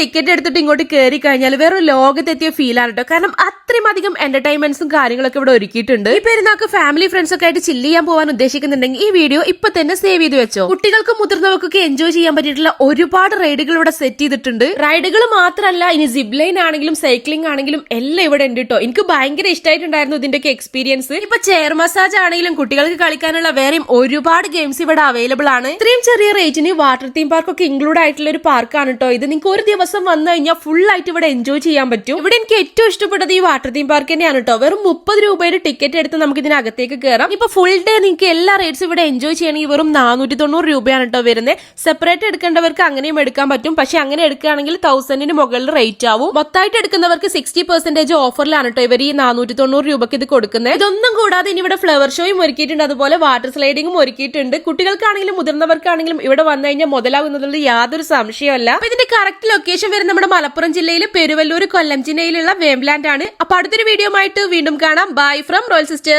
Ticket എടുത്തിട്ട് ഇങ്ങോട്ട് കയറി കഴിഞ്ഞാൽ വേറെ ലോകത്തെത്തിയ ഫീൽ ആണ് കേട്ടോ കാരണം അത്രയും അധികം എന്റർടൈൻമെന്റ്സും കാര്യങ്ങളൊക്കെ ഇവിടെ ഒരുക്കിയിട്ടുണ്ട്. ഈ പെരുന്നാൾക്ക് ഫാമിലി ഫ്രണ്ട്സ് ഒക്കെ ആയിട്ട് ചില്ല് ചെയ്യാൻ പോകാൻ ഉദ്ദേശിക്കുന്നുണ്ടെങ്കിൽ ഈ വീഡിയോ ഇപ്പൊ തന്നെ സേവ് ചെയ്ത് വെച്ചോ. കുട്ടികൾക്കും മുതിർന്നവർക്കൊക്കെ എൻജോയ് ചെയ്യാൻ പറ്റിയിട്ടുള്ള ഒരുപാട് റൈഡുകൾ ഇവിടെ സെറ്റ് ചെയ്തിട്ടുണ്ട്. റൈഡുകൾ മാത്രമല്ല ഇനി സിബ് ലൈൻ ആണെങ്കിലും സൈക്ലിംഗ് ആണെങ്കിലും എല്ലാം ഇവിടെ ഉണ്ട് കേട്ടോ എനിക്ക് ഭയങ്കര ഇഷ്ടമായിട്ടുണ്ടായിരുന്നു ഇതിന്റെയൊക്കെ എക്സ്പീരിയൻസ് ഇപ്പൊ ചെയർ മസാജ് ആണെങ്കിലും കുട്ടികൾക്ക് കളിക്കാനുള്ള വേറെയും ഒരുപാട് ഗെയിംസ് ഇവിടെ അവൈലബിൾ ആണ്. ഇത്രയും ചെറിയ റേറ്റിന് വാട്ടർ തീം പാർക്ക് ഒക്കെ ഇൻക്ലൂഡ് ആയിട്ടുള്ള ഒരു പാർക്കാണ് കേട്ടോ ഇത്. നിങ്ങൾക്ക് ഒരു ദിവസം വന്നു കഴിഞ്ഞാൽ ഫുൾ ആയിട്ട് ഇവിടെ എൻജോയ് ചെയ്യാൻ പറ്റും. ഇവിടെ എനിക്ക് ഏറ്റവും ഇഷ്ടപ്പെട്ടത് ഈ വാട്ടർ തീം പാർക്ക് തന്നെയാണ് കേട്ടോ വെറും മുപ്പത് രൂപയുടെ ടിക്കറ്റ് എടുത്ത് നമുക്ക് ഇതിനകത്തേക്ക് കയറാം ഇപ്പൊ ഫുൾ ഡേ നിങ്ങൾക്ക് എല്ലാ റേറ്റ്സ് ഇവിടെ എൻജോയ് ചെയ്യണമെങ്കിൽ വെറും നാനൂറ്റി തൊണ്ണൂറ് രൂപയാണ് കേട്ടോ വരുന്നത്. സെപ്പറേറ്റ് എടുക്കേണ്ടവർക്ക് അങ്ങനെയും എടുക്കാൻ പറ്റും. പക്ഷെ അങ്ങനെ എടുക്കുകയാണെങ്കിൽ തൗസൻഡിന് മുകളിൽ റേറ്റ് ആവും. മൊത്തമായിട്ട് എടുക്കുന്നവർക്ക് സിക്സ്റ്റി പെർസെന്റേജ് ഓഫറിലാണ് കേട്ടോ ഇവർ ഈ നാനൂറ്റി തൊണ്ണൂറ് രൂപയ്ക്ക് ഇത് കൊടുക്കുന്നത്. ഇതൊന്നും കൂടാതെ ഇനി ഇവിടെ ഫ്ലവർ ഷോയും ഒരുക്കിയിട്ടുണ്ട്. അതുപോലെ വാട്ടർ സ്ലൈഡിങ്ങും ഒരുക്കിയിട്ടുണ്ട്. കുട്ടികൾക്കാണെങ്കിലും മുതിർന്നവർക്കാണെങ്കിലും ഇവിടെ വന്നു കഴിഞ്ഞാൽ മുതലാകുന്നതിൽ യാതൊരു സംശയമല്ല. ഇതിന്റെ കറക്റ്റ് ലൊക്കേഷൻ വരുന്നത് നമ്മുടെ മലപ്പുറം ജില്ലയിലെ പെരുവല്ലൂർ കൊല്ലം ജില്ലയിലുള്ള വേംലാൻഡ് ആണ് അപ്പൊ അടുത്തൊരു വീഡിയോ ആയിട്ട് വീണ്ടും കാണാം. Bye from royal sister